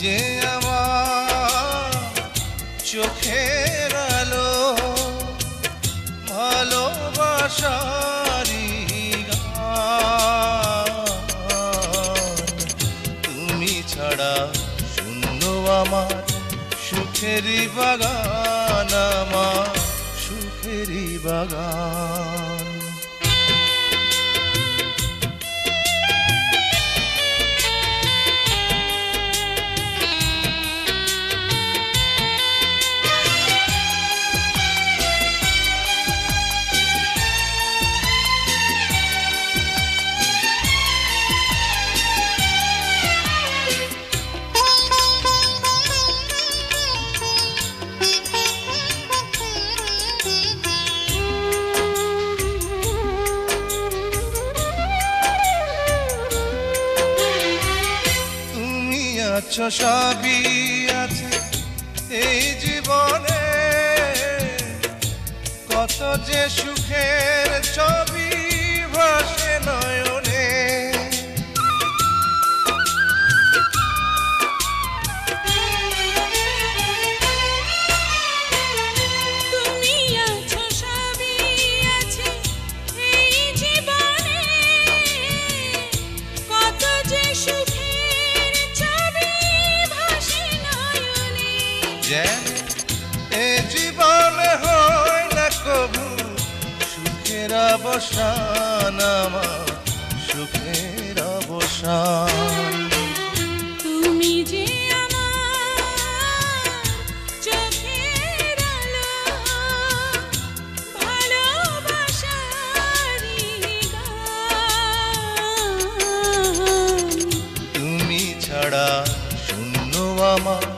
যে আমার চোখের আলো ভালোবাসারি তুমি ছাড়া শূন্য আমার সুখেরই বাগান আমার সুখেরই বাগান। আছো সবই আছে এই জীবনে। কত যে সুখের যেন এ জীবনে হয় না কবু সুখের অবসান আমার সুখের অবসান। তুমি যে তুমি ছাড়া শূন্য আমার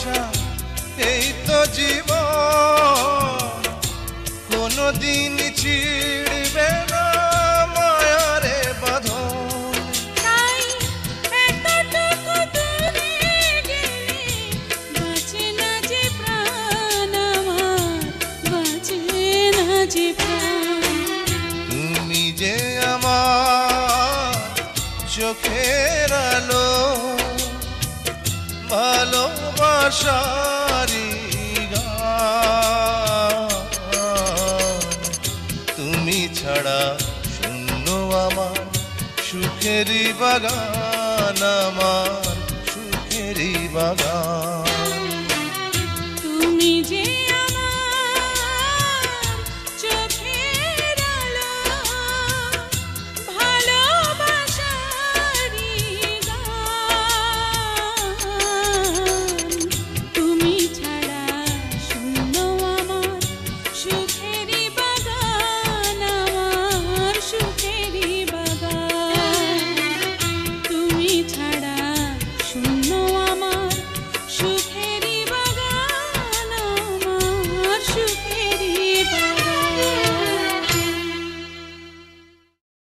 আশা এই তো জীবন। কোনদিন ছিড়বে না মায়ারে বাঁধন। বাঁচে না যে প্রাণ আমার বাঁচে না যে তুমি যে আমার চোখের আলো গান তুমি ছাড়া শূন্য আমার সুখেরই বাগান আমার সুখেরই বাগান।